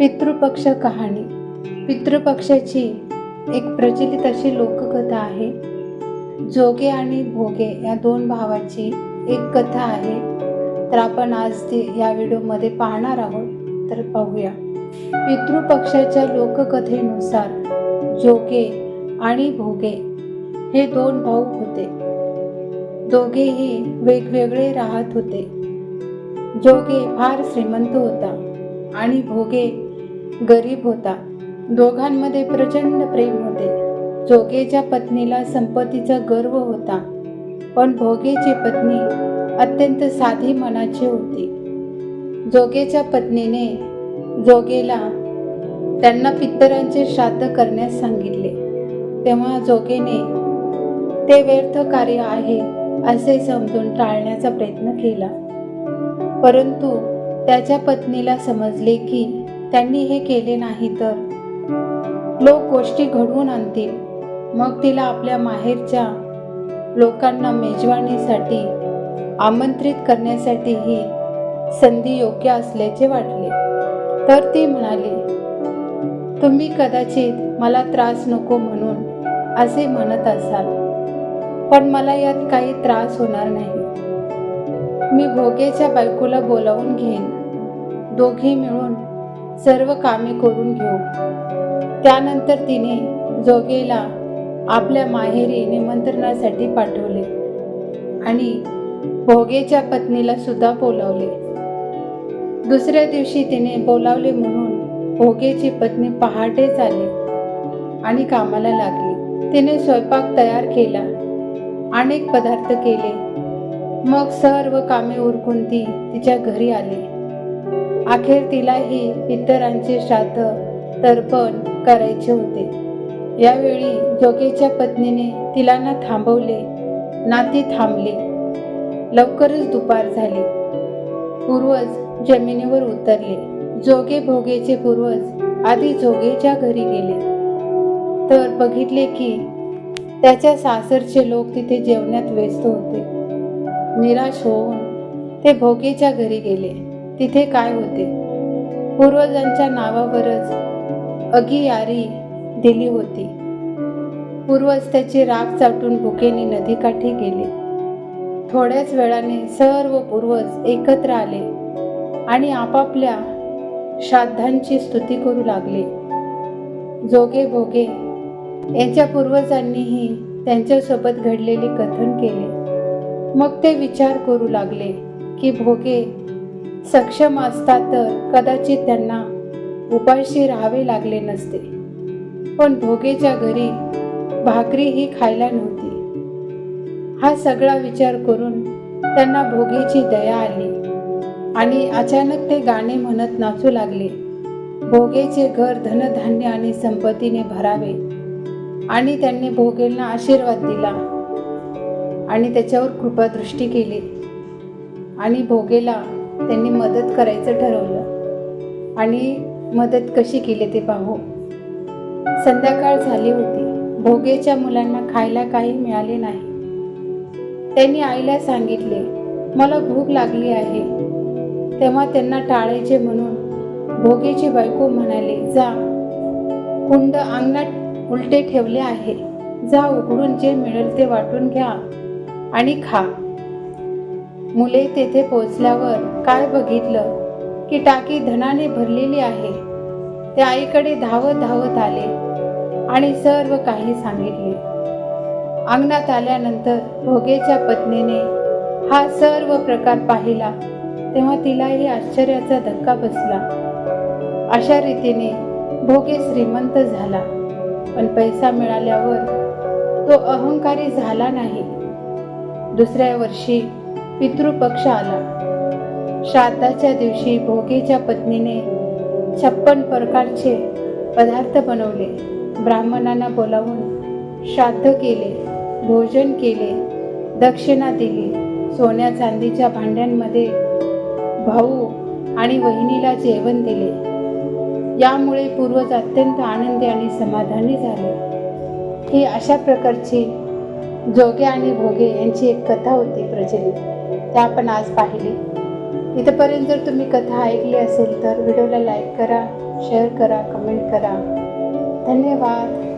पितृपक्ष कहाणी. पितृपक्षाची एक प्रचलित अशी लोककथा आहे. जोगे आणि भोगे या दोन भावाची एक कथा आहे. तर आपण आज ती या व्हिडिओमध्ये पाहणार आहोत. तर पाहूया. पितृपक्षाच्या लोककथेनुसार जोगे आणि भोगे हे दोन भाऊ होते. दोघेही वेगवेगळे राहत होते. जोगे फार श्रीमंत होता आणि भोगे गरीब होता. दोघांमध्ये प्रचंड प्रेम होते. जोगेच्या पत्नीला संपत्तीचा गर्व होता. पण भोगेची पत्नी अत्यंत साधी मनाची होती. जोगेच्या पत्नीने जोगेला त्यांना पितरांचे श्राद्ध करण्यास सांगितले. तेव्हा जोगेने ते व्यर्थ कार्य आहे असे समजून टाळण्याचा प्रयत्न केला. परंतु त्याच्या पत्नीला समजले की त्यांनी हे केले नाही तर. लोक गोष्टी घडवून आणतील. मग तिला आपल्या माहेरच्या लोकांना मेजवानीसाठी आमंत्रित करण्यासाठी ही संधी योग्य असल्याचे वाटले. तर ती म्हणाली तुम्ही कदाचित मला त्रास नको म्हणून असे म्हणत असाल. पण मला यात काही त्रास होणार नाही. मी भोगेच्या बायकोला बोलावून घेईन. दोघी मिळून सर्व कामे करून घेऊ. त्यानंतर तिने जोगेला आपल्या माहेरी निमंत्रणासाठी पाठवले आणि भोगेच्या पत्नीला सुद्धा बोलावले. दुसऱ्या दिवशी तिने बोलावले म्हणून भोगेची पत्नी पहाटेच आली आणि कामाला लागली. तिने स्वयंपाक तयार केला अनेक पदार्थ केले. मग सर्व कामे उरकून ती तिच्या घरी आली. अखेर तिलाही इतरांचे श्राद्ध तर्पण करायचे होते. यावेळी जोगेच्या पत्नीने तिला ना थांबवले ना ती थांबली. लवकरच दुपार झाली. पूर्वज जमिनीवर उतरले. जोगे भोगेचे पूर्वज आधी जोगेच्या घरी गेले. तर बघितले की त्याच्या सासरचे लोक तिथे जेवण्यात व्यस्त होते. निराश होऊन ते भोगेच्या घरी गेले. तिथे काय होते? पूर्वजांच्या नावावरच अगियारी दिली होती. पूर्वज त्याची राग चाटून बुकेने नदीकाठी गेले. थोड्याच वेळाने सर्व पूर्वज एकत्र आले आणि आपापल्या श्राद्धांची स्तुती करू लागले. जोगे भोगे यांच्या पूर्वजांनीही त्यांच्यासोबत घडलेले कथन केले. मग ते विचार करू लागले की भोगे सक्षम असता तर कदाचित त्यांना उपाशी राहावे लागले नसते. पण भोगेच्या घरी भाकरी ही खायला नव्हती. हा सगळा विचार करून त्यांना भोगेची दया आली आणि अचानक ते गाणे म्हणत नाचू लागले. भोगेचे घर धनधान्य आणि संपत्तीने भरावे आणि त्यांनी भोगेलना आशीर्वाद दिला आणि त्याच्यावर कृपादृष्टी केली आणि भोगेला त्यांनी मदत करायचं ठरवलं. आणि मदत कशी केली ते पाहू. संध्याकाळ झाली होती. भोगेच्या मुलांना खायला काही मिळाले नाही. त्यांनी आईला सांगितले मला भूक लागली आहे. तेव्हा त्यांना टाळायचे म्हणून भोगेची बायको म्हणाले जा. कुंड अंगणात उलटे ठेवले आहे. जा उघडून जे मिळेल ते वाटून घ्या आणि खा. मुले तेथे पोचल्यावर काय बघितलं? की टाकी धनाने भरलेली आहे. ते आईकडे धावत धावत आले आणि सर्व काही सांगितले. अंगणात आल्यानंतर भोगेच्या पत्नीने हा सर्व प्रकार पाहिला तेव्हा तिलाही आश्चर्याचा धक्का बसला. अशा रीतीने भोगे श्रीमंत झाला. पण पैसा मिळाल्यावर तो अहंकारी झाला नाही. दुसऱ्या वर्षी पितृपक्ष आला. श्राद्धाच्या दिवशी भोगेच्या पत्नीने छप्पन प्रकारचे पदार्थ बनवले. ब्राह्मणांना बोलावून श्राद्ध केले भोजन केले दक्षिणा दिली. सोन्या चांदीच्या भांड्यांमध्ये भाऊ आणि वहिनीला जेवण दिले. यामुळे पूर्वज अत्यंत आनंदी आणि समाधानी झाले. ही अशा प्रकारची जोगे आणि भोगे यांची एक कथा होती प्रचलित. त्या आपण आज पाहिली. इथंपर्यंत जर तुम्ही कथा ऐकली असेल तर व्हिडिओला लाईक करा शेअर करा कमेंट करा. धन्यवाद.